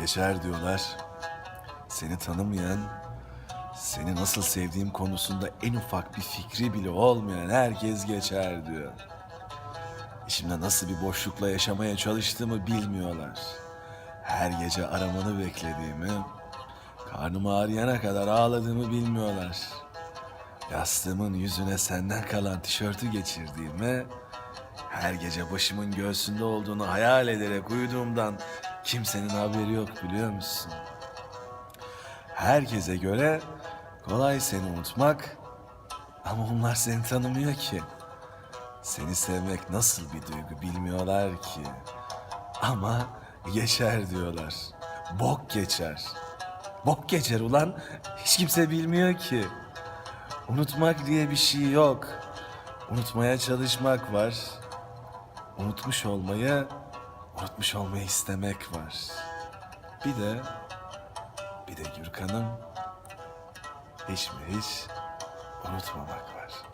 Geçer diyorlar. Seni tanımayan, seni nasıl sevdiğim konusunda en ufak bir fikri bile olmayan herkes geçer diyor. İçimde nasıl bir boşlukla yaşamaya çalıştığımı bilmiyorlar. Her gece aramanı beklediğimi, karnım ağrıyana kadar ağladığımı bilmiyorlar. Yastığımın yüzüne senden kalan tişörtü geçirdiğimi, her gece başımın göğsünde olduğunu hayal ederek uyuduğumdan kimsenin haberi yok biliyor musun? Herkese göre kolay seni unutmak ama onlar seni tanımıyor ki. Seni sevmek nasıl bir duygu bilmiyorlar ki. Ama geçer diyorlar. Bok geçer. Bok geçer ulan. Hiç kimse bilmiyor ki. Unutmak diye bir şey yok. Unutmaya çalışmak var. Unutmuş olmayı, unutmuş olmayı istemek var. Bir de, bir de Gürkan'ım hiç mi hiç unutmamak var.